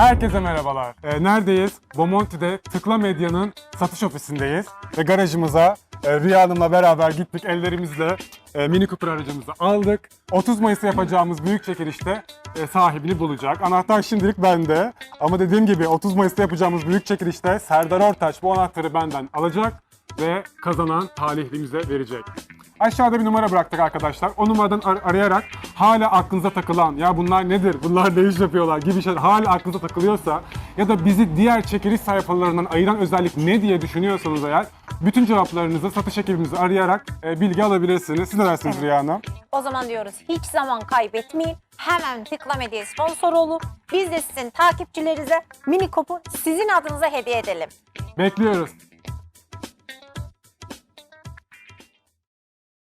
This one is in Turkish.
Herkese merhabalar. Ee, neredeyiz? Bomonti'de Tıkla Medya'nın satış ofisindeyiz. Ve garajımıza e, Rüya Hanım'la beraber gittik. Ellerimizle e, Mini Cooper aracımızı aldık. 30 Mayıs'ta yapacağımız büyük çekilişte e, sahibini bulacak. Anahtar şimdilik bende. Ama dediğim gibi 30 Mayıs'ta yapacağımız büyük çekilişte Serdar Ortaç bu anahtarı benden alacak ve kazanan talihlimize verecek. Aşağıda bir numara bıraktık arkadaşlar. O numaradan ar- arayarak hala aklınıza takılan ya bunlar nedir, bunlar ne iş yapıyorlar gibi şeyler hala aklınıza takılıyorsa ya da bizi diğer çekiliş sayfalarından ayıran özellik ne diye düşünüyorsanız eğer bütün cevaplarınızı satış ekibimizi arayarak e, bilgi alabilirsiniz. Siz ne dersiniz Rüya Hanım? O zaman diyoruz hiç zaman kaybetmeyin. Hemen tıkla medyaya sponsor olun. Biz de sizin takipçilerinize mini kopu sizin adınıza hediye edelim. Bekliyoruz.